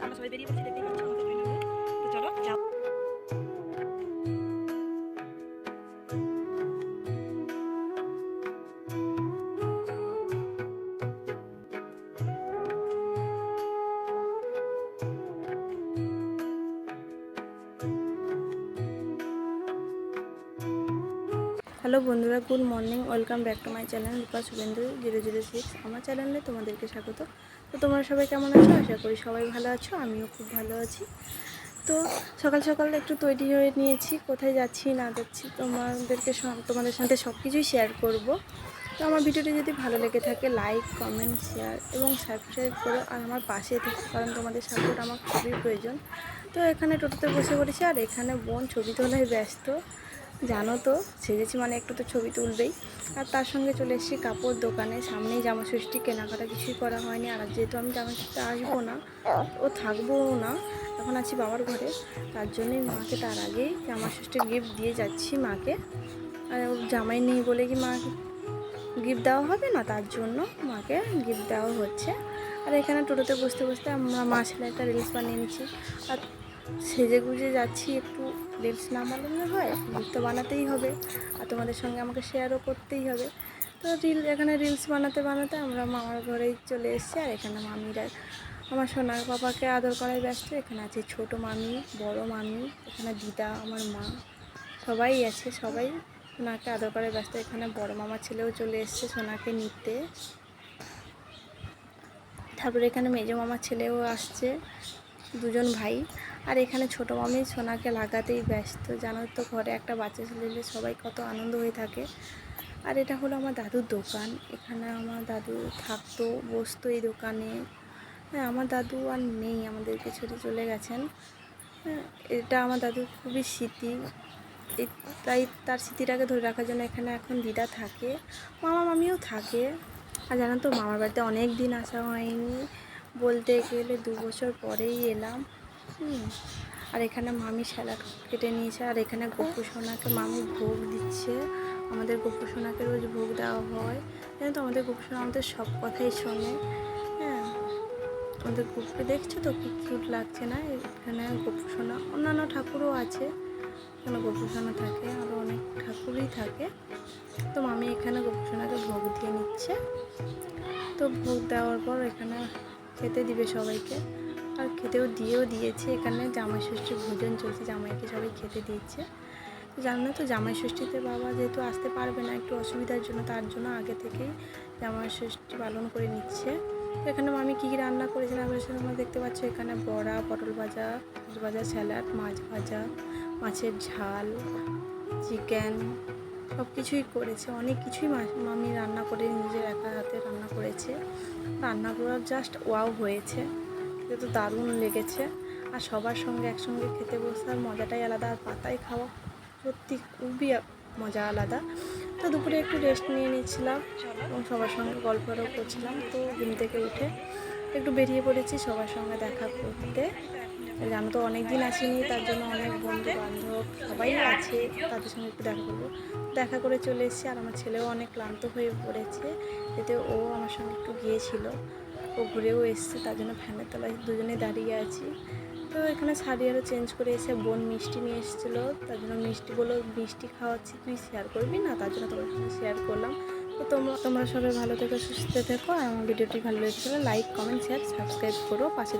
Ama sohbet edeyim. Hello বন্ধুরা, good morning, welcome back to my channel Rupa Subhendu, zero zero six আমার চ্যানেলে তোমাদেরকে স্বাগত। তো তোমরা সবাই কেমন আছো? আশা করি সবাই ভালো আছো, আমিও খুব ভালো আছি। তো সকাল সকাল একটু তৈরি হয়ে নিয়েছি, কোথায় যাচ্ছি, না যাচ্ছি, তোমাদেরকে তোমাদের সাথে সব কিছুই শেয়ার করব। তো আমার ভিডিওটি যদি ভালো লেগে থাকে লাইক কমেন্ট শেয়ার এবং সাবস্ক্রাইব করো আর আমার পাশে থেকো, কারণ তোমাদের সাপোর্ট আমার খুবই প্রয়োজন। তো এখানে টোটোতে বসে পড়েছি আর এখানে বোন ছবি তোলায় ব্যস্ত। জানো তো, সেজেছি মানে একটু তো ছবি তুলবেই। আর তার সঙ্গে চলে এসেছি কাপড় দোকানে, সামনেই জামা ষষ্ঠী কেনাকাটা কিছুই করা হয়নি। আর যেহেতু আমি জামা ষষ্ঠীতে আসব না, ও থাকবোও না, এখন আছি বাবার ঘরে। তার জন্যই মাকে তার আগেই জামা ষষ্ঠীর গিফট দিয়ে যাচ্ছি মাকে। আর ওর জামাই নেই বলে কি মাকে গিফট দেওয়া হবে না? তার জন্য মাকে গিফট দেওয়া হচ্ছে। আর এখানে টোটোতে বসতে বসতে আমরা মা ছেলে একটা রিলস বানিয়ে নিচ্ছি। আর সেজে গুজে যাচ্ছি, একটু রিলস না বানালে হয় রিলস তো বানাতেই হবে আর তোমাদের সঙ্গে আমাকে শেয়ারও করতেই হবে। তো রিল এখানে রিলস বানাতে বানাতে আমরা মামার ঘরেই চলে এসেছি আর এখানে মামিরা, আমার সোনার বাবাকে আদর করায় ব্যস্ত। এখানে আছে ছোট মামি, বড় মামি, এখানে দিদা, আমার মা, সবাই আছে, সবাই সোনাকে আদর করায় ব্যস্ত। এখানে বড় মামা ছেলেও চলে এসছে সোনাকে নিতে। তারপরে এখানে মেজো মামার ছেলেও আসছে, দুজন ভাই। আর এখানে ছোটো মামি সোনাকে লাগাতেই ব্যস্ত। জানো তো ঘরে একটা বাচ্চা ছেলে এলে সবাই কত আনন্দ হয়ে থাকে। আর এটা হলো আমার দাদুর দোকান। এখানে আমার দাদু থাকতো, বসতো এই দোকানে। হ্যাঁ আমার দাদু আর নেই আমাদেরকে ছেড়ে চলে গেছেন। হ্যাঁ এটা আমার দাদুর খুবই স্মৃতি। তাই তার স্মৃতিটাকে ধরে রাখার জন্য এখানে এখন দিদা থাকে, মামা মামিও থাকে। আর জানো তো, মামার বাড়িতে অনেক দিন আসা হয়নি। বলতে গেলে দু বছর পরেই এলাম। আর এখানে মামি স্যালাড কেটে নিয়েছে, আর এখানে গপু সোনাকে মামি ভোগ দিচ্ছে। আমাদের গপু সোনাকে রোজ ভোগ দেওয়া হয়। জানো তো, আমাদের গপু সোনা আমাদের সব কথাই শোনে। হ্যাঁ আমাদের গপুকে দেখছ তো, কি কিউট লাগছে না? এখানে গপু সোনা, অন্যান্য ঠাকুরও আছে। এখানে গপু সোনা থাকে আরও অনেক ঠাকুরই থাকে। তো মামি এখানে গপু সোনাকে ভোগ দিয়ে নিচ্ছে। তো ভোগ দেওয়ার পর এখানে খেতে দিবে সবাইকে। আর খেতেও দিয়েও দিয়েছে। এখানে জামাই ষষ্ঠীর ভোজন চলছে, জামাইকে সবাই খেতে দিচ্ছে জানো না তো, জামাই ষষ্ঠীতে বাবা যেহেতু আসতে পারবে না একটু অসুবিধার জন্য, তার জন্য আগে থেকেই জামাই ষষ্ঠী পালন করে নিচ্ছে। এখানে মামি কী কী রান্না করেছে না করেছে তোমরা দেখতে পাচ্ছ। এখানে বড়া, পটল ভাজা মাছ ভাজা, স্যালাড, মাছ ভাজা, মাছের ঝাল, চিকেন সব কিছুই করেছে। অনেক কিছুই মামি রান্না করে, নিজের একা হাতে রান্না করেছে। রান্নাগুলো জাস্ট ওয়াও হয়েছে। কিন্তু দারুণ লেগেছে। আর সবার সঙ্গে একসঙ্গে খেতে বসার মজাটাই আলাদা, আর পাতায় খাওয়া সত্যি খুবই মজা আলাদা। তো দুপুরে একটু রেস্ট নিয়ে নিয়েছিলাম এবং সবার সঙ্গে গল্পও করছিলাম। তো ঘুম থেকে উঠে একটু বেরিয়ে পড়েছি, সবার সঙ্গে দেখা করতে। আমি তো অনেক দিন আসিনি, তার জন্য অনেক বন্ধু বান্ধব সবাই আছে, তাদের সঙ্গে একটু দেখা করব। দেখা করে চলে এসেছি, আর আমার ছেলেও অনেক ক্লান্ত হয়ে পড়েছে, এতে ও আমার সঙ্গে একটু গিয়েছিল। ও ঘুরেও এসছে, তার জন্য ফ্যানের তলায় দুজনে দাঁড়িয়ে আছি। তো এখানে শাড়ি আরও চেঞ্জ করে এসে বোন মিষ্টি নিয়ে এসেছিল, তার জন্য মিষ্টি বলো, মিষ্টি খাওয়াচ্ছি, তুই শেয়ার করবি? না, তার জন্য তোমার সঙ্গে শেয়ার করলাম। তো তোমরা তোমরা সবাই ভালো থেকো, সুস্থ থেকো, আর আমার ভিডিওটি ভালো লেগেছিলো লাইক কমেন্ট শেয়ার সাবস্ক্রাইব করো, পাশে